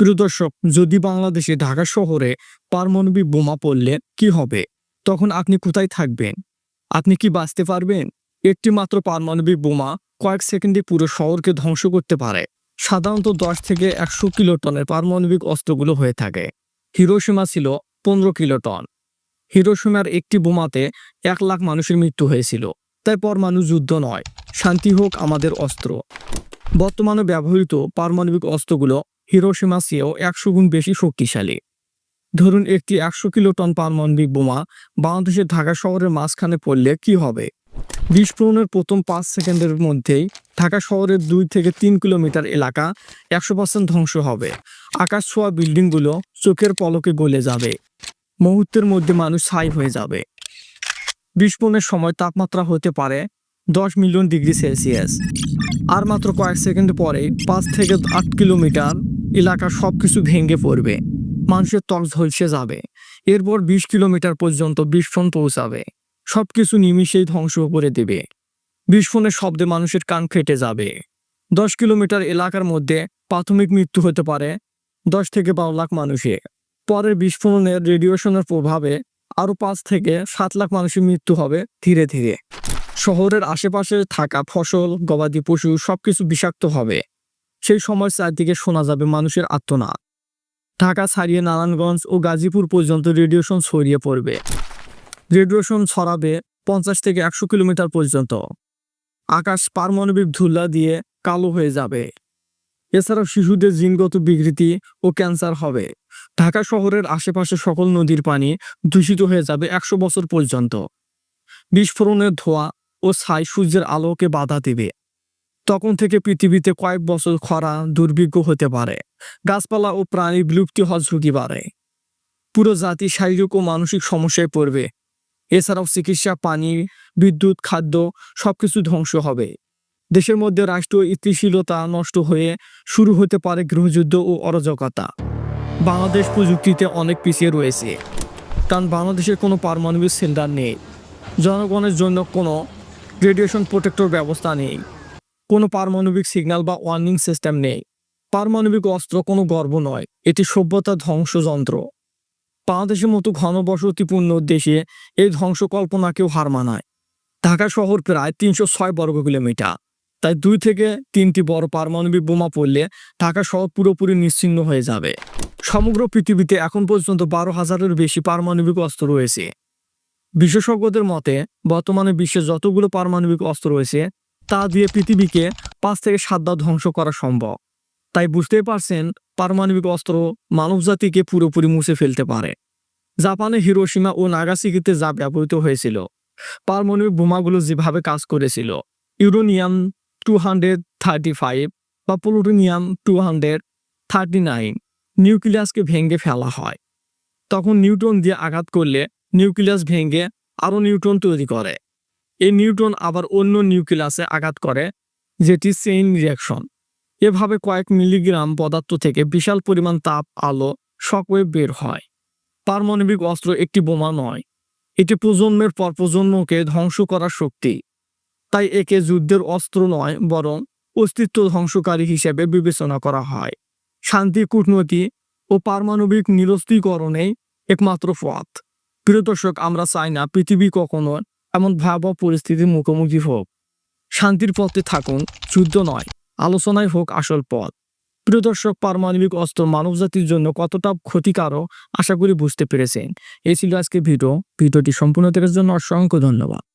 প্রিয় দর্শক, যদি বাংলাদেশে ঢাকা শহরে পারমাণবিক বোমা পড়লে কি হবে? তখন আপনি কোথায় থাকবেন? আপনি কি বাঁচতে পারবেন? একটি মাত্র পারমাণবিক বোমা কয়েক সেকেন্ডে পুরো শহরকে ধ্বংস করতে পারে। সাধারণত দশ থেকে একশো কিলোটনের পারমাণবিক অস্ত্রগুলো হয়ে থাকে। হিরোসীমা ছিল পনেরো কিলোটন। হিরোসীমার একটি বোমাতে এক লাখ মানুষের মৃত্যু হয়েছিল। তাই পরমাণু যুদ্ধ নয়, শান্তি হোক আমাদের অস্ত্র। বর্তমানে ব্যবহৃত পারমাণবিক অস্ত্রগুলো হিরোসীমা চেয়েও একশো গুণ বেশি শক্তিশালী। ধরুন, একটি একশো কিলোটন পারমাণবিক বোমা বাংলাদেশের ঢাকা শহরের মাঝখানে পড়লে কি হবে? বিস্ফোরণের প্রথম পাঁচ সেকেন্ডের মধ্যেই ঢাকা শহরের দুই থেকে তিন কিলোমিটার এলাকা একশো পার্সেন্ট ধ্বংস হবে। আকাশ ছোঁয়া বিল্ডিংগুলো চোখের পলকে গলে যাবে। মুহূর্তের মধ্যে মানুষ ছাই হয়ে যাবে। বিস্ফোরণের সময় তাপমাত্রা হতে পারে দশ মিলিয়ন ডিগ্রি সেলসিয়াস। আর মাত্র কয়েক সেকেন্ড পরে পাঁচ থেকে আট কিলোমিটার এলাকা সব কিছু ভেঙে পড়বে। মানুষের ত্বক ঝলসে যাবে। এরপর বিশ কিলোমিটার পর্যন্ত বিস্ফোরণ পৌঁছাবে। সব কিছু নিমিষেই ধ্বংস করে দেবে। বিস্ফোরণের শব্দে মানুষের কান ফেটে যাবে। দশ কিলোমিটার এলাকার মধ্যে প্রাথমিক মৃত্যু হতে পারে দশ থেকে বারো লাখ মানুষের। পরের বিস্ফোরণের রেডিয়েশনের প্রভাবে আরও পাঁচ থেকে সাত লাখ মানুষের মৃত্যু হবে ধীরে ধীরে। শহরের আশেপাশে থাকা ফসল, গবাদি পশু সবকিছু বিষাক্ত হবে। সেই সময় চারদিকে শোনা যাবে মানুষের আত্মনাদ ঢাকা ছাড়িয়ে নারায়ণগঞ্জ ও গাজীপুর পর্যন্ত রেডিয়েশন ছড়িয়ে পড়বে। রেডিয়েশন ছড়াবে পঞ্চাশ থেকে একশো কিলোমিটার পর্যন্ত। আকাশ পারমাণবিক ধুলা দিয়ে কালো হয়ে যাবে। এছাড়াও শিশুদের জিনগত বিকৃতি ও ক্যান্সার হবে। ঢাকা শহরের আশেপাশে সকল নদীর পানি দূষিত হয়ে যাবে একশো বছর পর্যন্ত। বিস্ফোরণের ধোঁয়া ও ছাই সূর্যের আলোকে বাধা দেবে। তখন থেকে পৃথিবীতে কয়েক বছর খরা দুর্ভিক্ষ হতে পারে। গাছপালা ও প্রাণী বিলুপ্তি হওয়ার ঝুঁকি বাড়ে। পুরো জাতি শারীরিক ও মানসিক সমস্যায় পড়বে। এছাড়াও চিকিৎসা, পানি, বিদ্যুৎ, খাদ্য সবকিছু ধ্বংস হবে। দেশের মধ্যে রাষ্ট্রীয় স্থিতিশীলতা নষ্ট হয়ে শুরু হতে পারে গৃহযুদ্ধ ও অরাজকতা। বাংলাদেশ প্রযুক্তিতে অনেক পিছিয়ে রয়েছে। কারণ বাংলাদেশের কোনো পারমাণবিক সেন্টার নেই। জনগণের জন্য কোনো রেডিয়েশন প্রোটেক্টর ব্যবস্থা নেই। কোনো পারমাণবিক সিগন্যাল বা ওয়ার্নিং সিস্টেম নেই। পারমাণবিক অস্ত্র কোনো গর্ব নয়, এটি সভ্যতা ধ্বংসযন্ত্র। বাংলাদেশের মতো ঘনবসতিপূর্ণ দেশে এই ধ্বংস কল্পনাকেও হার মানায়। ঢাকা শহর প্রায় তিনশো ছয় বর্গ কিলোমিটার। তাই দুই থেকে তিনটি বড় পারমাণবিক বোমা পড়লে ঢাকা শহর পুরোপুরি নিশ্চিহ্ন হয়ে যাবে। সমগ্র পৃথিবীতে এখন পর্যন্ত বারো হাজারের বেশি পারমাণবিক অস্ত্র রয়েছে। বিশেষজ্ঞদের মতে, বর্তমানে বিশ্বে যতগুলো পারমাণবিক অস্ত্র রয়েছে তা দিয়ে পৃথিবীকে পাঁচ থেকে সাত বার ধ্বংস করা সম্ভব। তাই বুঝতেই পারছেন, পারমাণবিক অস্ত্র মানবজাতিকে পুরোপুরি মুছে ফেলতে পারে। জাপানে হিরোসীমা ও নাগাসাকিতে যা ব্যবহৃত হয়েছিল, পারমাণবিক বোমাগুলো যেভাবে কাজ করেছিল, uranium two hundred thirty five বা plutonium two hundred thirty nine নিউক্লিয়াসকে ভেঙে ফেলা হয়। তখন নিউটন দিয়ে আঘাত করলে নিউক্লিয়াস ভেঙে আরও নিউটন তৈরি করে। এই নিউটন আবার অন্য নিউক্লিয়াসে আঘাত করে, যেটি চেইন রিয়াকশন এভাবে কয়েক মিলিগ্রাম পদার্থ থেকে বিশাল পরিমাণ তাপ, আলো শকওয়েভ বের হয়। পারমাণবিক অস্ত্র একটি বোমা নয়। এটি প্রজন্মের পর প্রজন্মকে ধ্বংস করার শক্তি। তাই একে যুদ্ধের অস্ত্র নয়, বরং অস্তিত্ব ধ্বংসকারী হিসেবে বিবেচনা করা হয়। শান্তি, কূটনীতি ও পারমাণবিক নিরস্ত্রীকরণেই একমাত্র পথ। প্রিয় দর্শক, আমরা চাই না পৃথিবী কখনো এমন ভয়াবহ পরিস্থিতির মুখোমুখি হোক। শান্তির পথে থাকুন, যুদ্ধ নয় আলোচনায় হোক আসল পথ। প্রিয় দর্শক, পারমাণবিক অস্ত্র মানব জাতির জন্য কতটা ক্ষতিকারক, আশা করি বুঝতে পেরেছেন। এই ছিল আজকে ভিডিও। ভিডিওটি সম্পূর্ণ দেখার জন্য অসংখ্য ধন্যবাদ।